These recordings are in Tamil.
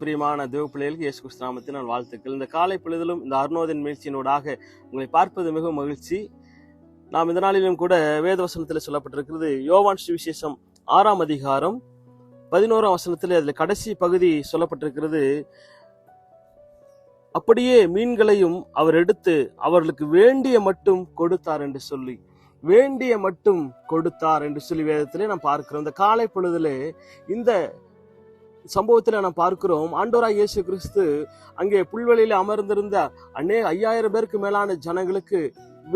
இயேசு கிறிஸ்து நான் வாழ்த்துக்கள். இந்த காலை பொழுதிலும் இந்த அருணோதன் முயற்சியினூடாக உங்களை பார்ப்பது மிகவும் மகிழ்ச்சி. நாம் இந்த நாளிலும் கூட வேதவசனத்தில் சொல்லப்பட்டிருக்கிறது யோவான் சுவிசேஷம் ஆறாம் அதிகாரம் பதினோராம் வசனத்தில் அதில் கடைசி பகுதி சொல்லப்பட்டிருக்கிறது. அப்படியே மீன்களையும் அவர் எடுத்து அவர்களுக்கு வேண்டிய மட்டும் கொடுத்தார் என்று சொல்லி வேண்டிய மட்டும் கொடுத்தார் என்று சொல்லி வேதத்திலே நாம் பார்க்கிறோம். இந்த காலை பொழுதிலே இந்த சம்பவத்தில் நாம் பார்க்கிறோம் ஆண்டோரா இயேசு கிறிஸ்து அங்கே புல்வெளியில் அமர்ந்திருந்த அநேக ஐயாயிரம் பேருக்கு மேலான ஜனங்களுக்கு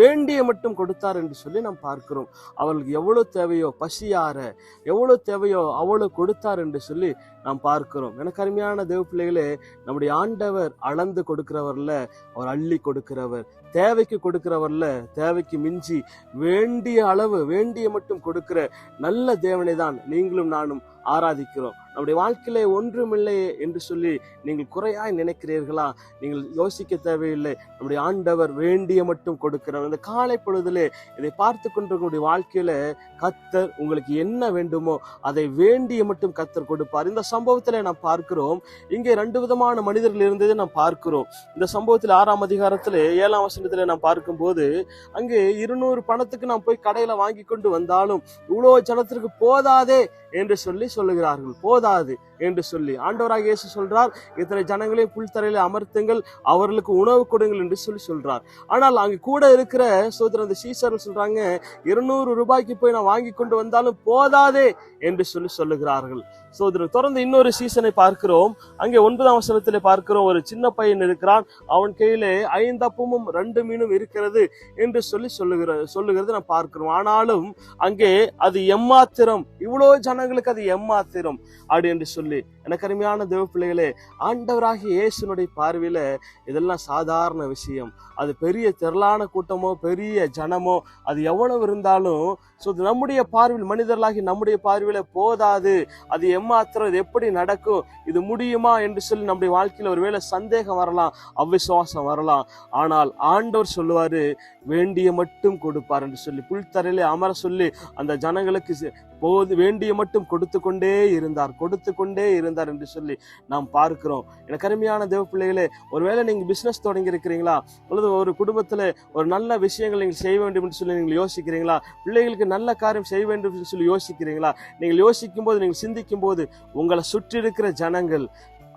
வேண்டிய மட்டும் கொடுத்தார் என்று சொல்லி நாம் பார்க்கிறோம். அவர்களுக்கு எவ்வளவு தேவையோ பசியார எவ்வளவு தேவையோ அவ்வளவு கொடுத்தார் என்று சொல்லி நாம் பார்க்கிறோம். எனக்கு அருமையான தேவ பிள்ளைகளே நம்முடைய ஆண்டவர் அளந்து கொடுக்கிறவர்ல அவர் அள்ளி கொடுக்கிறவர். தேவைக்கு கொடுக்கிறவர்ல தேவைக்கு மிஞ்சி வேண்டிய அளவு வேண்டிய மட்டும் கொடுக்கிற நல்ல தேவனை தான் நீங்களும் நானும் ஆராதிக்கிறோம். நம்முடைய வாழ்க்கையிலே ஒன்றுமில்லையே என்று சொல்லி நீங்கள் குறையாய் நினைக்கிறீர்களா? நீங்கள் யோசிக்க தேவையில்லை. நம்முடைய ஆண்டவர் வேண்டிய மட்டும் கொடுக்கிறவர் அந்த காலை பொழுதிலே இதை பார்த்து கொண்டிருக்கக்கூடிய வாழ்க்கையில கத்தர் உங்களுக்கு என்ன வேண்டுமோ அதை வேண்டிய மட்டும் கத்தர் கொடுப்பார். இந்த சம்பவத்துல நாம் பார்க்கிறோம் இங்கே ரெண்டு விதமான மனிதர்கள் இருந்ததை நாம் பார்க்கிறோம். இந்த சம்பவத்தில் ஆறாம் அதிகாரத்தில் ஏழாம் வசனத்தில் நாம் பார்க்கும்போது அங்கே இருநூறு பணத்துக்கு நாம் போய் கடையில வாங்கி கொண்டு வந்தாலும் இவ்வளோ ஜனத்திற்கு போதாதே என்று சொல்லி சொல்லுகிறார்கள். போதாது என்று சொல்லி. ஆண்டவராக இயேசு சொல்றார் இத்தனை ஜனங்களை புல்தரையில் அமர்த்துங்கள் அவர்களுக்கு உணவு கொடுங்கள் என்று சொல்லி சொல்றார். ஆனால் அங்கு கூட இருக்கிற சோதர அந்த சீசர்கள் சொல்றாங்க இருநூறு ரூபாய்க்கு போய் நான் வாங்கி கொண்டு வந்தாலும் போதாதே என்று சொல்லி சொல்லுகிறார்கள். சோதரன் தொடர்ந்து இன்னொரு சீசனை பார்க்கிறோம். அங்கே ஒன்பதாம் வசனத்திலே பார்க்கிறோம் ஒரு சின்ன பையன் இருக்கிறான் அவன் கையிலே ஐந்தப்பமும் ரெண்டு மீனும் இருக்கிறது என்று சொல்லி சொல்லுகிற சொல்லுகிறது நான் பார்க்கிறோம். ஆனாலும் அங்கே அது எம்மாத்திரம் இவ்வளோ ஜன ஜனங்களுக்கு அது ஏமாத்திரும் அப்படி என்று சொல்லி எனக்கு அருமையான தேவ பிள்ளைகளே ஆண்டவராகிய இயேசுனுடைய பார்வையில் இதெல்லாம் சாதாரண விஷயம். அது பெரிய திரளான கூட்டமோ பெரிய ஜனமோ அது எவ்வளவு இருந்தாலும் ஸோ நம்முடைய பார்வையில் மனிதர்களாகி நம்முடைய பார்வையில் போதாது. அது எம்மாத்திரம் இது எப்படி நடக்கும்? இது முடியுமா என்று சொல்லி நம்முடைய வாழ்க்கையில் ஒருவேளை சந்தேகம் வரலாம் அவ்விசுவாசம் வரலாம். ஆனால் ஆண்டவர் சொல்லுவார் வேண்டிய மட்டும் கொடுப்பார் என்று சொல்லி புல்தரையிலே அமர சொல்லி அந்த ஜனங்களுக்கு போது வேண்டிய மட்டும் கொடுத்து கொண்டே இருந்தார் கொடுத்து கொண்டே இருந்தார். என்று சொல்லி நாம் பார்க்கிறோம். எனக்கு அருமையான தேவ பிள்ளைகளே ஒருவேளை நீங்க பிசினஸ் தொடங்கி இருக்கிறீங்களா? அல்லது ஒரு குடும்பத்துல ஒரு நல்ல விஷயங்கள் நீங்கள் செய்ய வேண்டும் என்று சொல்லி நீங்கள் யோசிக்கிறீங்களா? பிள்ளைகளுக்கு நல்ல காரியம் செய்ய வேண்டும் என்று சொல்லி யோசிக்கிறீங்களா? நீங்கள் யோசிக்கும் போது நீங்கள் சிந்திக்கும் போது உங்களை சுற்றி இருக்கிற ஜனங்கள்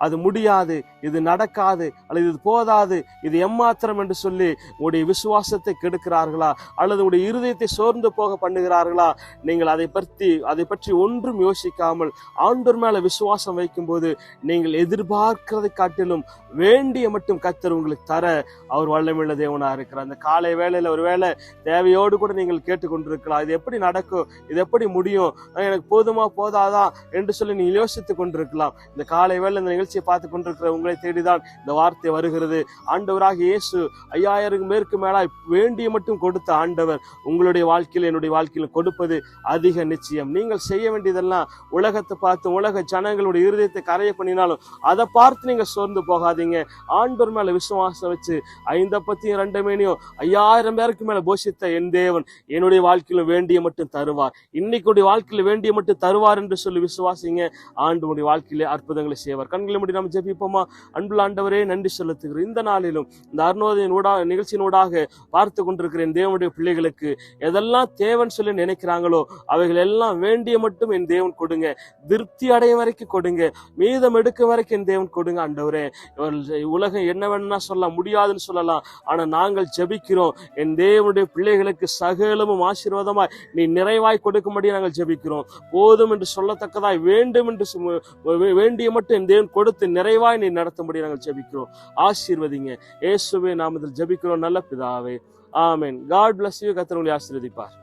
அது முடியாது இது நடக்காது அல்லது இது போதாது இது எம்மாத்திரம் என்று சொல்லி உங்களுடைய விசுவாசத்தை கெடுக்கிறார்களா? அல்லது உங்களுடைய இருதயத்தை சோர்ந்து போக பண்ணுகிறார்களா? நீங்கள் அதை பற்றி அதை பற்றி ஒன்றும் யோசிக்காமல் ஆண்டோர் மேல விசுவாசம் வைக்கும்போது நீங்கள் எதிர்பார்க்கிறதை காட்டிலும் வேண்டிய மட்டும் கத்தர் உங்களுக்கு தர அவர் வல்லமில்ல தேவனா இருக்கிறார். அந்த காலை வேலையில் ஒரு வேலை தேவையோடு கூட நீங்கள் கேட்டுக்கொண்டிருக்கலாம். இது எப்படி நடக்கும்? இது எப்படி முடியும்? எனக்கு போதுமா போதாதா? என்று சொல்லி நீங்கள் யோசித்துக் கொண்டிருக்கலாம். இந்த காலை வேலை இந்த நிகழ்ச்சியை பார்த்து கொண்டிருக்கிற உங்களை தேடிதான் இந்த வார்த்தை வருகிறது. ஆண்டவராக இயேசு ஐயாயிரம் மேற்கு மேலாய் வேண்டிய மட்டும் கொடுத்த ஆண்டவர் உங்களுடைய வாழ்க்கையில் என்னுடைய வாழ்க்கையில் கொடுப்பது அதிக நிச்சயம். நீங்கள் செய்ய வேண்டியதெல்லாம் உலகத்தை பார்த்து உலக ஜனங்களுடைய இருதயத்தை கரைய பண்ணினாலும் அதை பார்த்து நீங்க சோர்ந்து போகாதீங்க. ஆண்டவர் மேல விசுவாசம் வச்சு ஐந்தப்பத்தையும் ரெண்டு மேனியும் ஐயாயிரம் பேருக்கு மேல போஷித்த என் தேவன் என்னுடைய வாழ்க்கையில வேண்டிய மட்டும் தருவார். இன்னைக்குடைய வாழ்க்கையில வேண்டிய மட்டும் தருவார் என்று சொல்லி விசுவாசிங்க. ஆண்டு வாழ்க்கையிலே அற்புதங்களை செய்வார். கண்களை முடி நாம் ஜெபிப்போமா? அன்புள்ள ஆண்டவரே நன்றி செலுத்துகிறோம். இந்த நாளிலும் இந்த அருணோதயின் ஊடாக நிகழ்ச்சியினூடாக பார்த்து கொண்டிருக்கிறேன் தேவனுடைய பிள்ளைகளுக்கு. எதெல்லாம் தேவன் சொல்லி நினைக்கிறாங்களோ அவைகள் எல்லாம் வேண்டிய மட்டும் என் தேவன் கொடுங்க. திருப்தி அடையும் வரைக்கும் கொடுங்க. மீதம் எடுக்கும் வரைக்கும் என் தேவன் கொடுங்க ஆண்டவரே. உலகம் என்ன வேணும்னா சொல்லலாம் முடியாதுன்னு சொல்லலாம். ஆனால் நாங்கள் ஜெபிக்கிறோம். என் தேவனுடைய பிள்ளைகளுக்கு சகலமும் ஆசீர்வாதமாய் நீ நிறைவாய் கொடுக்கும்படி நாங்கள் ஜெபிக்கிறோம். போதும் என்று சொல்லத்தக்கதாய் வேண்டும் என்று சும- வேண்டிய மட்டும் என் தேவன் கொடுத்து நிறைவாய் நீ நடத்தும்படி நாங்கள் ஜெபிக்கிறோம். ஆசீர்வதிங்க. இயேசுவே நாமத்தில் ஜெபிக்கிறோம். நல்ல பிதாவே. ஆமேன். காட் பிளஸ் யூ கத்தர் உங்களை ஆசீர்வதிப்பார்.